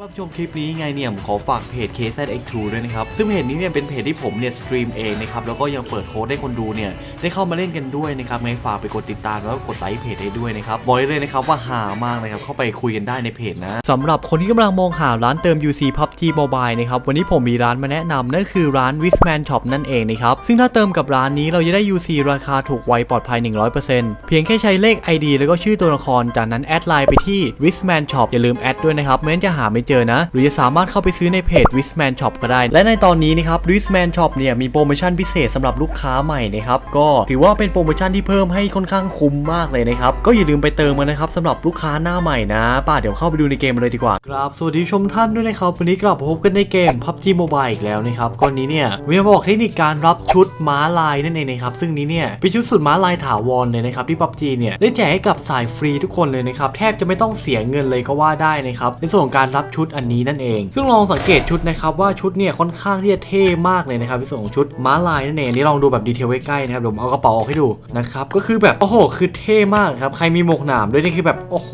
รับชมคลิปนี้ไงเนี่ยผมขอฝากเพจ KZX2 ด้วยนะครับ ซึ่งเพจนี้เนี่ยเป็นเพจที่ผมเนี่ยสตรีมเองนะครับ แล้วก็ยังเปิดโค้ดให้คนดูเนี่ยได้เข้ามาเล่นกันด้วยนะครับไงฝากไปกดติดตามแล้วก็กดไลค์เพจให้ด้วยนะครับ บอกได้เลยนะครับว่าหามากนะครับ เข้าไปคุยกันได้ในเพจนะสำหรับคนที่กำลังมองหาร้านเติม UC PUBG Mobile นะครับ วันนี้ผมมีร้านมาแนะนำนั่นคือร้าน Wisman Shop นั่นเองนะครับ ซึ่งถ้าเติมกับร้านนี้เราจะได้ UC ราคาถูกไวปลอดภัย 100%เพียงแค่ใช้เลข ID แล้วก็ชื่อตัวละคร จากนั้นแอดไลน์ไปที่ Wisman Shop อย่าลืมแอดด้วยนะครับไม่งั้นจะหาไม่เจอนะ หรือจะสามารถเข้าไปซื้อในเพจ Wisman Shop ก็ได้ และในตอนนี้นะครับ Wisman Shop เนี่ยมีโปรโมชั่นพิเศษสำหรับลูกค้าใหม่นะครับก็ถือว่าเป็นโปรโมชั่นที่เพิ่มให้ค่อนข้างคุ้มมากเลยนะครับก็อย่าลืมไปเติมกันนะครับสำหรับลูกค้าหน้าใหม่นะป่าเดี๋ยวเข้าไปดูในเกมเลยดีกว่าครับสวัสดีชมท่านด้วยนะครับวันนี้กลับพบกันในเกม PUBG Mobile อีกแล้วนะครับก่อนนี้เนี่ยมจะมาบอกเทคนิคการรับชุดม้าลายนั่นเองนะครับซึ่งนี้เนี่ยเป็นชุดสุดม้าลายถาวรเลยนะครับที่ PUBG เนี่ยได้แจกให้กับสายฟรีทุกคนเลยนะครับแทบจะไม่ต้องเสียเงินเลยก็ว่าได้นะครับในส่วนของการรับชุดอันนี้นั่นเอง ซึ่งลองสังเกตชุดนะครับว่าชุดเนี่ยค่อนข้างที่จะเท่มากเลยนะครับในส่วนของชุดม้าลายนั่นเองนี่ลองดูแบบดีเทลใกล้ๆนะครับเดี๋ยวผมเอากระเป๋าออกให้ดูนะครับก็คือแบบโอ้โหคือเท่มากครับใครมีหมวกหนามด้วยนี่คือแบบโอ้โห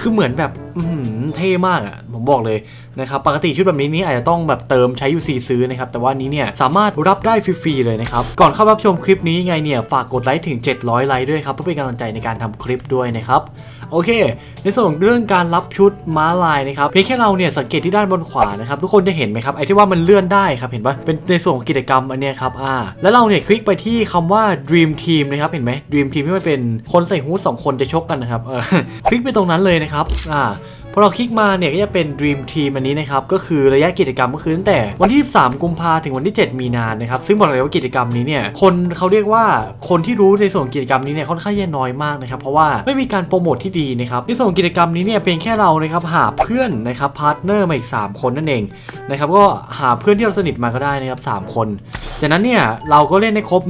คือเหมือนแบบอื้อหือเท่มากอะผมบอกเลยนะครับปกติชุดแบบนี้นี่อาจจะต้องแบบเติมใช้ UC ซื้อนะครับแต่ว่านี้เนี่ยสามารถรับได้ฟรีๆเลยนะครับก่อนเข้ารับชมคลิปนี้ไงเนี่ยฝากกดไลค์ถึง 700 ไลค์ด้วยครับเพื่อเป็นกำลังใจในการทำคลิปด้วยนะครับ โอเค ในส่วนของเรื่องการรับชุดม้าลายนะครับเพียงแค่เราเนี่ยสังเกตที่ด้านบนขวานะครับทุกคนจะเห็นไหมครับไอ้ที่ว่ามันเลื่อนได้ครับเห็นปะเป็นในส่วนของกิจกรรมอันเนี้ยครับอ่าแล้วเราเนี่ยคลิกไปที่คำว่า Dream Team นะครับเห็นไหม Dream Team ที่มันเป็นคนใส่ฮู้ดสองคนจะชกกันนะครับเออคลิกไปตรงนั้นเลยนะครับอ่า พอเราคลิกมาเนี่ยก็จะเป็น Dream Team อันนี้นะครับก็คือระยะกิจกรรมก็คือตั้งแต่วันที่ 13 กุมภาถึงวันที่ 7 มีนานะครับซึ่งบอกเลยว่ากิจกรรมนี้เนี่ยคนเขาเรียกว่าคนที่รู้ในส่วนกิจกรรมนี้เนี่ยค่อนข้างจะน้อยมากนะครับเพราะว่าไม่มีการโปรโมทที่ดีนะครับในส่วนกิจกรรมนี้เนี่ยเพียงแค่เรานะครับหาเพื่อนนะครับพาร์ทเนอร์มาอีก 3 คนนั่นเองนะครับก็หาเพื่อนที่เราสนิทมาก็ได้นะครับ3คนจากนั้นเนี่ยเราก็เล่นได้ครบ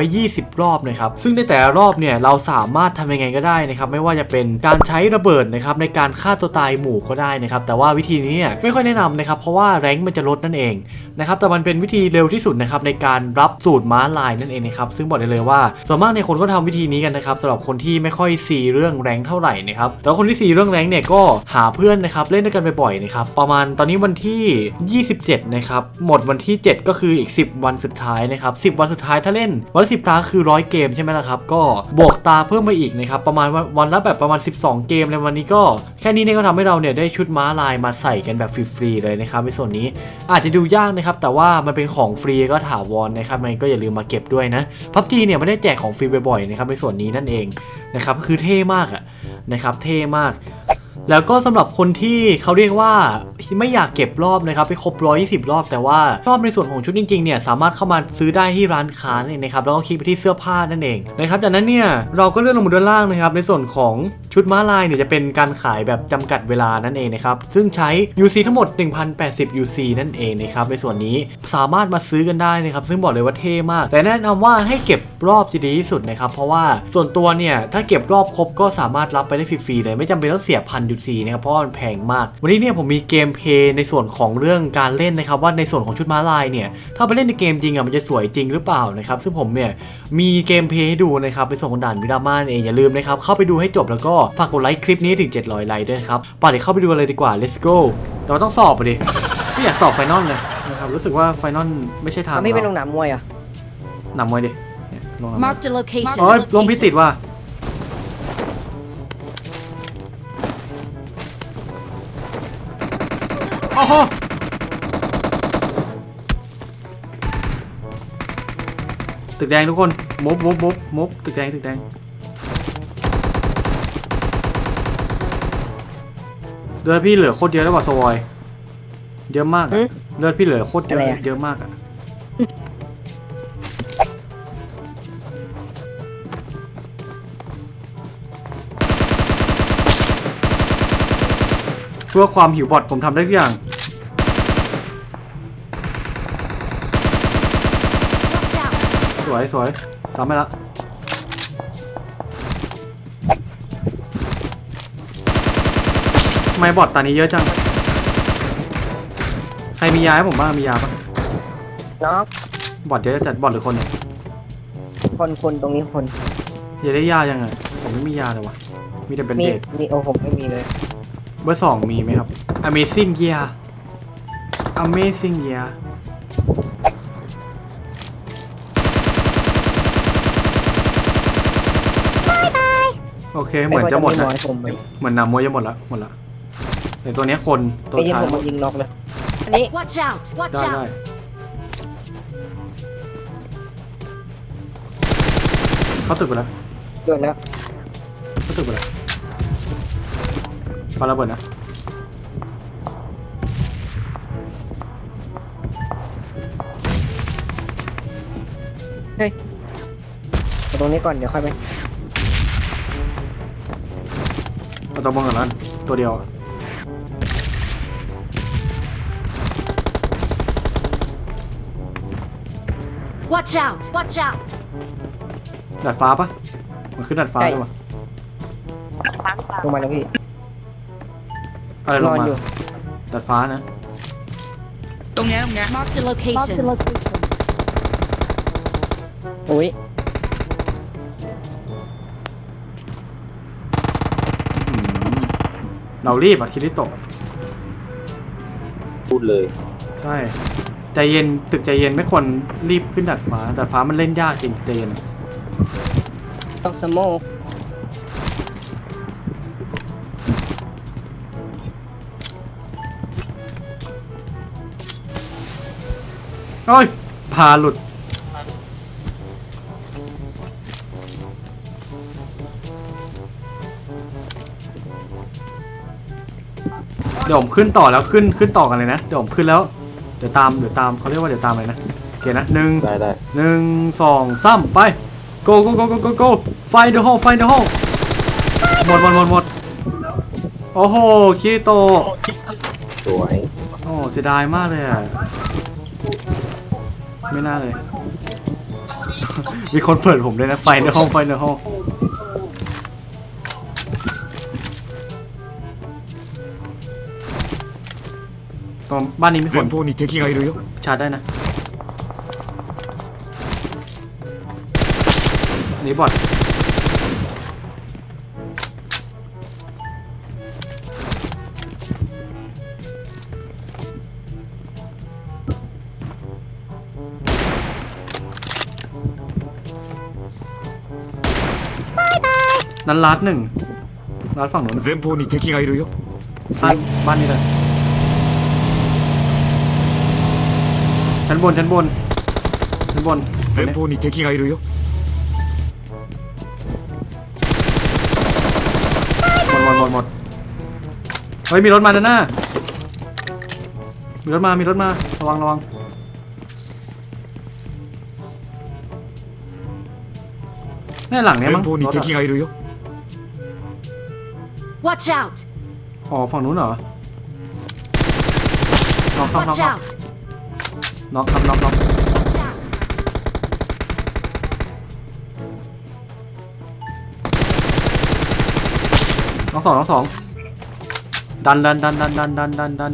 120 รอบนะครับซึ่งในแต่ละรอบเนี่ยเราสามารถทำยังไงก็ได้นะครับไม่ว่าจะเป็นการใช้ระเบิดนะครับในการฆ่าตัวตายหมู่ก็ได้นะครับแต่ว่าวิธีนี้เนี่ยไม่ค่อยแนะนำนะครับเพราะว่าแรงมันจะลดนั่นเองนะครับแต่มันเป็นวิธีเร็วที่สุดนะครับในการรับสูตรม้าลายนั่นเองนะครับซึ่งบอกได้เลยว่าส่วนมากเนี่ยคนก็ทำวิธีนี้กันนะครับสำหรับคนที่ไม่ค่อยซีเรื่องแรงเท่าไหร่นะครับแต่คนที่ซีเรื่องแรงเนี่ยก็หาเพื่อนนะครับเล่นด้วยกันบ่อยๆนะครับประมาณตอนนี้วันที่ 27นะครับหมดวันที่ 7 ก็คืออีก 10 วันสุดท้ายนะครับ10 วันสุดท้ายถ้าเล่นวันละ10ตาคือ 100 เกมใช่ไหมล่ะครับก็บวกตาเพิ่มมาอีกนะครับประมาณวันวันละแบบประมาณ 12 เกมในวันนี้ก็แค่นี้เนี่ยก็ทำให้เราเนี่ยได้ชุดม้าลายมาใส่กันแบบฟรีๆเลยนะครับในส่วนนี้อาจจะดูยากนะครับแต่ว่ามันเป็นของฟรีก็ถาวรนะครับมันก็อย่าลืมมาเก็บด้วยนะพับจีเนี่ยไม่ได้แจกของฟรีบ่อยๆนะครับในส่วนนี้นั่นเองนะครับคือเท่มากอะนะครับเท่มาก แล้วก็สำหรับคนที่เขาเรียกว่าไม่อยากเก็บรอบนะครับไปครบ 120 รอบ แต่ว่ารอบในส่วนของชุดจริงๆเนี่ยสามารถเข้ามาซื้อได้ที่ร้านค้านั่นเองนะครับแล้วก็คลิกไปที่เสื้อผ้านั่นเองนะครับจากนั้นเนี่ยเราก็เลื่อนลงมาด้านล่างนะครับในส่วนของชุดม้าลายเนี่ยจะเป็นการขายแบบจำกัดเวลานั่นเองนะครับซึ่งใช้ UC ทั้งหมด 1,080 UC นั่นเองนะครับในส่วนนี้สามารถมาซื้อกันได้นะครับซึ่งบอกเลยว่าเท่มาก แต่แนะนำว่าให้เก็บรอบจะดีที่สุดนะครับเพราะว่าส่วนตัวเนี่ยถ้าเก็บรอบครบก็สามารถรับไปได้ฟรีๆเลยไม่จำเป็นต้องเสียพัน UC นะครับเพราะว่ามันแพงมาก วันนี้เนี่ยผมมีเกมเพลย์ในส่วนของเรื่องการเล่นนะครับว่าในส่วนของชุดม้าลายเนี่ยถ้าไปเล่นในเกมจริงอะมันจะสวยจริงหรือเปล่านะครับซึ่งผมเนี่ยมีเกมเพลย์ให้ดูนะครับในส่วนของด่านวิรามาเองอย่าลืมนะครับเข้าไปดูให้จบแล้วก็ฝากกดไลค์คลิปนี้ถึง 700 ไลค์ด้วยนะครับป่าเดี๋ยวเข้าไปดูกันเลยดีกว่า let's go แต่ว่าต้องสอบไปดิไม่อยากสอบไฟนอลเลยนะครับรู้สึกว่าไฟนอลไม่ใช่ทางเขาไม่เป็นลเรางหนามมวยอะนำมวยดิเนี่ยลงนำมวย Marked a location. โอ้ยลมพิษติดว่ะ อ้โหตึกแดงทุกคนมุบมุบมุบมุบตึกแดงตึกแดงเลือดพี่เหลือโคตรเยอะแล้วว่ะสวอยเยอะมากอะหึเลือดพี่เหลือโคตรเยอะไรอะอะ เยอะมากอะเพื่อความหิวบอดผมทำได้ทุกอย่าง วยสวยซ้ำไปละทำไมบอดตานี้เยอะจัง ใครมียาให้ผมบ้างมียาปะน้องบอดเยอะจัดบอดหรือคนเนี่ยคนคนตรงนี้คนอยากได้ยายังไงผมไม่มียาเลยวะมีแต่เป็นมีเดทมีโอ้ผมไม่มีเลยเบอร์สองมีไหมครับ Amazing year Amazing year โอเคเหมือนจะหมดไว่านะน้อยผมไปเหมือนหนามวยจะหมดละหมดละแต่ตัวเนี้ยคนตัวไอ้ที่ท้ายผมมายิงน็อกเลยอันนี้ Watch out! Watch ได้ได้ out! เขาตึกไปแล้วโดนแล้วเขาตึกไปแล้วปาระเบิดนะเฮ้ยเอาตรงนี้ก่อนเดี๋ยวค่อยไป เอาตัวบงก่อนนั้นตัวเดียวอะ Watch out! Watch out! ดัดฟ้าปะมันขึ้นดัดฟ้าได้ปะลงมาแล้วพี่อะไรลนงอนมาอยู่ดัดฟ้านะ ตรงเนี้ยตรงเนี้ย Marked a location. อุ้ย เรารีบอะคิริโตะพูดเลยใช่ใจเย็นตึกใจเย็นไม่ควรรีบขึ้นดัดฟ้าดัดฟ้ามันเล่นยากจริงใจเย็นอะต้องสโมกเฮ้ยพาหลุด ดี๋ยวผมขึ้นต่อแล้วขึ้นขึ้นต่อกันเลยนะเดี๋ยวผมขึ้นแล้วเดี๋ยวตามเดี๋ยวตามเขาเรียกว่าเดี๋ยวตามเลยนะโอเคนะหนึ่งได้ได้หนึ่งสองสามไป go go go go go go find the hole find the hole หมดหมดหมดหมดโอ้โหคิริโตะสวยโอ้เสียดายมากเลยอะไม่น่าเลย มีคนเปิดผมเลยนะไฟในห้องไฟในห้อง ตรงบ้านนี้มีคน 前方に敵がいるよ ชาร์จได้นะอันนี่บอดนั้นลัดหนึ่งลัดฝั่งนู้น 前方に敵がいるよ บ้านบ้านนี้เลย ชั้นบนชั้นบนชั้นบน 前方に敵がいるよ หมดหมดหมดหมดเฮ้ยมีรถมาด้านหน้า มีรถมา มีรถมา ระวังระวังแน่หลังเนี้ย 前 มั้ง 方に รถ 敵 อะ がいるよ Watch out! อ๋อฝั่งนู้นเหรอน็อกน็อกน็อก Watch น็อก out! น็อกครับน็อกน็อก Watch out! น็อกสองน็อกสองดันดันดันดันดันดันดันดัน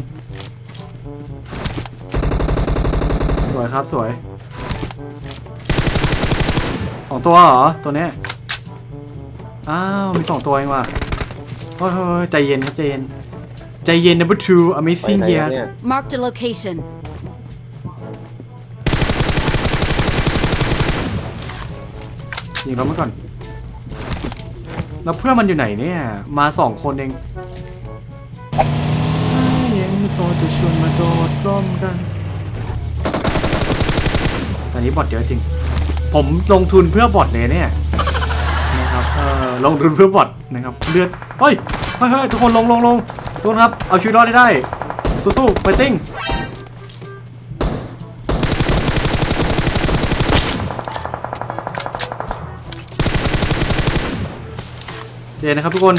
สวยครับสวยสองตัวเหรอ ตัวเนี้ยอ้าว มีสองตัวเองว่ะเฮ้ยเฮ้ยเฮ้ยใจเย็นครับใจเย็น ใจเย็น number two ไป amazing ไหน years เนี่ย Marked a location. ยิงเรามาก่อน แล้วเพื่อนมันอยู่ไหนเนี่ย มาสองคนเองยังโซจะชวนมาโดดร่มกันตอนนี้บอทเยอะจริง ผมลงทุนเพื่อบอทเลยเนี่ยนะครับเออลงทุนเพื่อบอทนะครับเลือดเฮ้ยเฮ้ยเฮ้ยทุกคนลงลงลงทุกคนครับเอาชีวิตรอดให้ได้สู้ๆไฟติ้ง เดี๋ยวนะครับทุกคน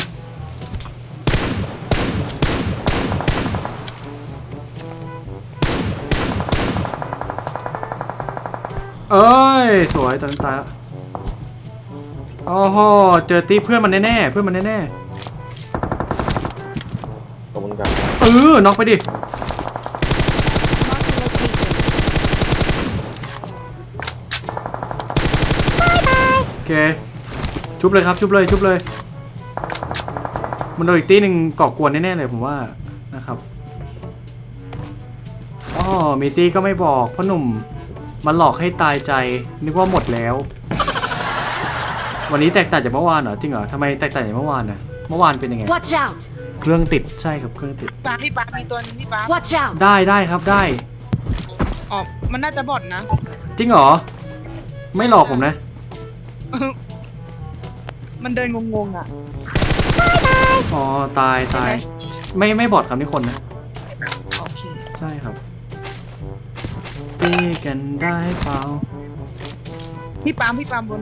เอ้ย สวยตอนนั้นตายแล้วโอ้โหเจอตีเพื่อนมันแน่ๆเพื่อนมันแน่ขอบคุณครับๆเออน็อกไปดิ Marked a location. โอเค ชุบเลยครับ ชุบเลย ชุบเลย มันโดนอีกตีหนึ่งก่อกวนแน่ๆเลยผมว่านะครับมิตี้ก็ไม่บอกพ่อหนุ่มมันหลอกให้ตายใจนึกว่าหมดแล้ว วันนี้แตกต่างจากเมื่อวานเหรอจริงเหรอทำไมแตกต่างจากเมื่อวานนะเมื่อวานเป็นยังไง Watch out! เครื่องติดใช่ครับเครื่องติดปาพี่ปามีตัวนึงพี่ปา Watch out! ได้ได้ครับได้อ๋อมันน่าจะบอดนะ จริงเหรอ ไม่หลอกผมนะ มันเดินงงๆอะ อ๋อตายตายใช่ไม่ไม่บอดครับนี่คนนะโอเคใช่ครับตีกันได้เปล่าพี่ปามพี่ปามบน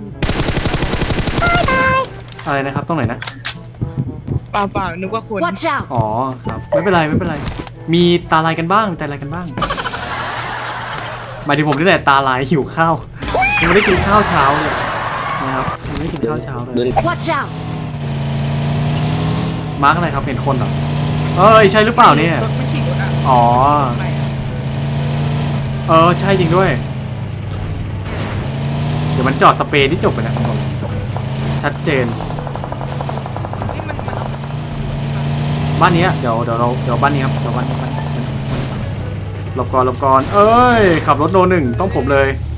อะไรนะครับตรงไหนนะเปล่าเปล่านึกว่าคน Watch out! อ๋อครับไม่เป็นไรไม่เป็นไร มีตาลายกันบ้างแต่อะไรกันบ้างหมายถึงผมนี่แหละตาลายหิวข้าวยังไม่ได้กินข้าวเช้าเลยนะครับยังไม่ได้กินข้าวเช้าเลยเดิน Watch out! มาร์กอะไรครับเห็นคนเหรอเอ้ยใช่หรือเปล่าเนี่ย รถไม่ขี่รถอะอ๋อ ไม่อะเออใช่จริงด้วย เดี๋ยวมันจอดสเปรย์ที่จบไปนะชัดเจน เฮ้ยมันมันเอาบ้านเนี้ยเดี๋ยวเดี๋ยวเราเดี๋ยวบ้านนี้ครับเดี๋ยวบ้านนี้บ้านนี้หลบก่อนหลบก่อนเอ้ย ขับรถโนหนึ่งต้องผมเลยอย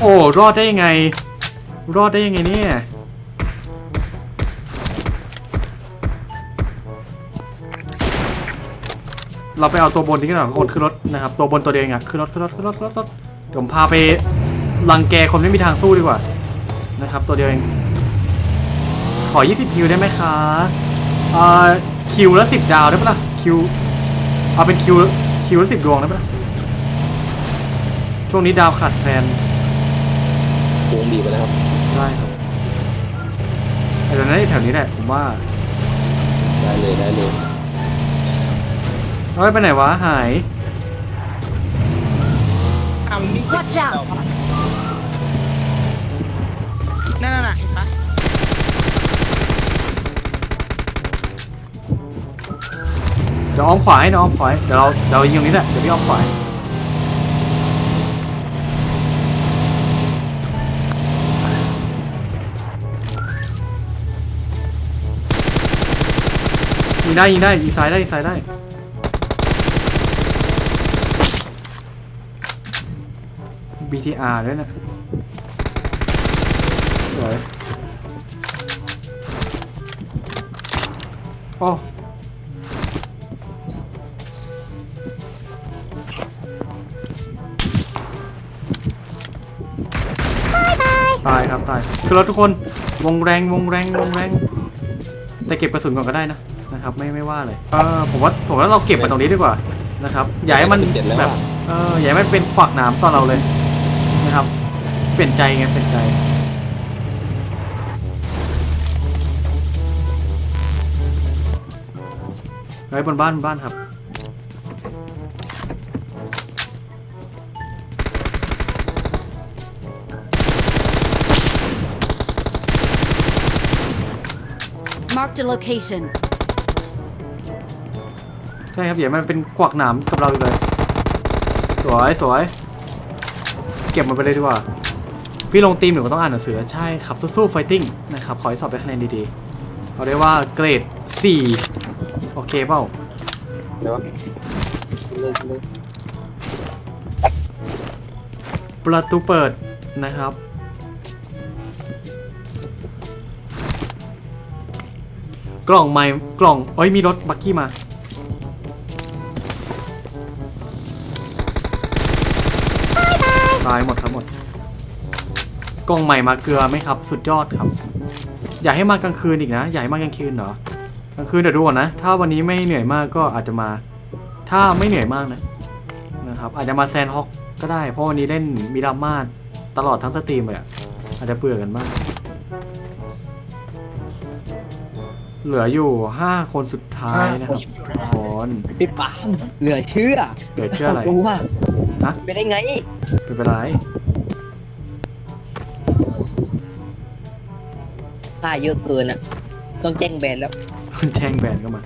โอ้รอดได้ยังไง รอดได้ยังไงเนี่ยเราไปเอาตัวบนที่กันก่อนคนขึ้นรถนะครับตัวบนตัวเดียวเองอะขึ้นรถขึ้นรถขึ้นรถขึ้นรถรถเดี๋ยวผมพาไปรังแกคนไม่มีทางสู้ดีกว่านะครับ ตัวเดียวเองขอ 20 คิวได้ไหมคะเอ่อคิวละ10 ดาวได้ปะล่ะคิวเอาเป็นคิวคิวละ10 ดวงได้ปะล่ะช่วงนี้ดาวขาดแคล นวงบีบไปแล้วครับได้ครับไอ้ตอนนั้นแถวนี้แหละผมว่าได้เลยได้เลยเฮ้ยไปไหนวะหาย อ่ามันมี Watch out นั่นน่ะเห็นปะเดี๋ยวอ้อมขวาให้น้องอ้อมขวาให้เดี๋ยวเราเดี๋ยวยิงตรงนี้แหละเดี๋ยวพี่อ้อมขวาให้ ยิงได้ยิงได้ยิงซ้ายได้ยิงซ้ายได้ BTR ด้วยนะสวยโอ้ตายครับตายคือรถทุกคนวงแรงวงแรงวงแรง แต่เก็บกระสุนก่อนก็ได้นะ นะครับไม่ไม่ว่าเลยเออผมว่าผมว่าเราเก็บมาตรงนี้ดีกว่านะครับอย่าให้มันเจ็ดแล้วแบบอะเอออย่าให้มันเป็นขวากหนามต่อเราเลยนะครับ เปลี่ยนใจไงเปลี่ยนใจไว้บนบ้านบนบ้านครับ Marked a location. ใช่ครับอย่าให้มันเป็นขวากหนามกับเราอีกเลย สวยสวย เก็บมันไปเลยดีกว่า พี่ลงทีมหนูก็ต้องอ่านหนังสือ ใช่ครับสู้ๆไฟติ้งนะครับ ขอให้สอบได้คะแนนดีๆเอาได้ว่าเกรด 4 โอเคเปล่าเดี๋ยวประตูเปิดนะครับ กล่องไม้กล่องเอ้ยมีรถบักกี้มา ตายหมดครับหมด กล่องใหม่มาเกลือไหมครับ สุดยอดครับ อยากให้มากลางคืนอีกนะ อยากให้มากลางคืนเหรอกลางคืนเดี๋ยวดูก่อนนะ ถ้าวันนี้ไม่เหนื่อยมากก็อาจจะมา ถ้าไม่เหนื่อยมากนะนะครับ อาจจะมาแซนฮอกก็ได้ เพราะวันนี้เล่นมิรามาตลอดทั้งสตรีมเลยอะอาจจะเบื่อกันบ้างเหลืออยู่ 5 คนสุดท้ายนะครับทุกคนพี่ปาล์มเหลือเชื่อเหลือเชื่ออะไร รู้ว่า ฮะ ไปได้ไง เป็นไปไร ค่าเยอะเกินอ่ะ ต้องแจ้งแบนแล้ว แช่งแบนก็มา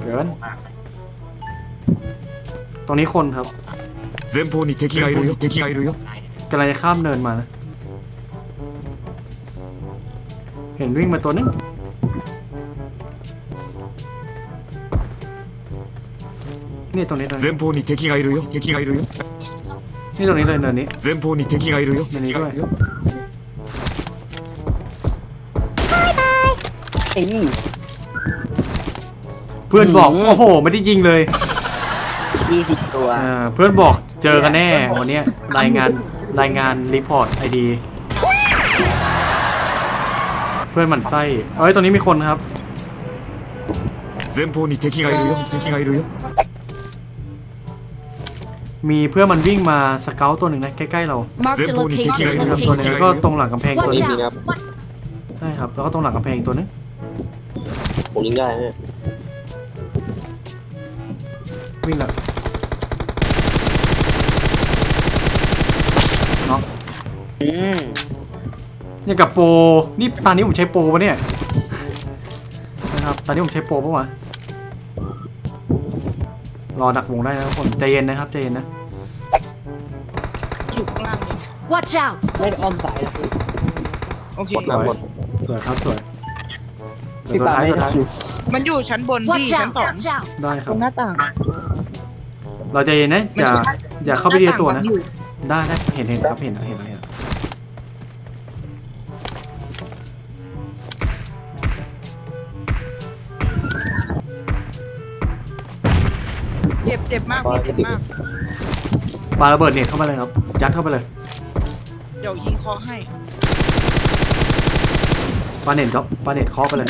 เกิน ตรงนี้คนครับ 前方に敵がいるよ敵がいるよ กำลังจะข้ามเนินมานะ เห็นวิ่งมาตัวนึง นี่ตรงนี้ตรงนี้ 前方に敵がいるよ敵がいるよ นี่ตรงนี้เลยเนินนี้ 前方に敵がいるよ เนินนี้ด้วย เอ้ย เพื่อนบอก อืม โอ้โห ไม่ได้ยิงเลย ยี่สิบตัว เออเพื่อนบอกเจอกันแน่วันเนี้ยรายงานรายงานรีพอร์ตไอดี เพื่อนหมันไส้เอ้ยตรงนี้มีคนครับ 前方に敵がいるよ敵がいるよ มีเพื่อมันวิ่งมาสเกลตัวหนึ่งนะใกล้ๆเรา Mark the ตัวห location นี้ก็ตรงหลังกำแพงตัวห Watch นึง out! ใช่ครับ แล้วก็ตรงหลังกำแพงตัวนึงผมยิงได้เนี่ยวิ่งล้วเนาะอืเนี่ยกับโปรนี่ตอนนี้ผมใช้โปรปะเนี่ยนะครับตอนนี้ผมใช้โปรปะวะรอดักวงได้นะทุกคนใจเย็นนะครับใจเย็นนะ อยู่ข้างล่างเลย Watch out! ไม่ได้อ้อมสายนะโอเค หมดนะหมด สวยครับสวยเดี๋พี่ยวตัวปาท้ายไม่ตัวได้ท้ายคิวมันอยู่ชั้นบนที่ Watch ชั้น out! สอง Watch out! ได้คตรับรงหน้าต่างเราใจเย็นนะอย่าอย่าเข้าไปทีละตัวนะหาต่างอยู่ได้ได้เห็นเห็นครับเห็นแล้วเห็นแล้วเห็นแล้วเจ็บเจ็บมากพี่เจ็บมากปาระเบิดเน็ตเข้ามาเลยครับ ยัดเข้าไปเลยเดี๋ยวยิงคอให้ ปาเน็ตครับปาเน็ตเคาะไปเลย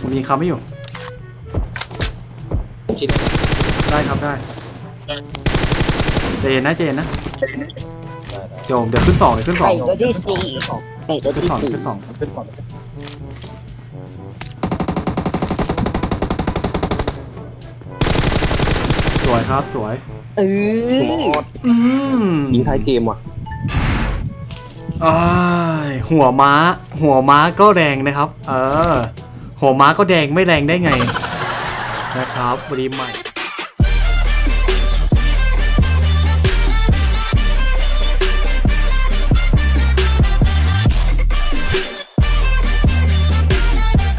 ผมยิงคำไม่อยู่ผมคิดได้ครับได้ใจเย็นนะใจเย็นนะโยมเดี๋ยวขึ้นสองเดี๋ยวขึ้นสองไก่ตัวที่สี่ไก่ตัวขึ้นที่สองสี่ขึ้นสองสวยครับสวย เอผมอออดอืมยิงท้ายเกมว่ะอ้ายหัวม้า หัวม้าก็แรงนะครับ เออ หัวม้าก็แดงไม่แรงได้ไง นะครับวันนี้ใหม่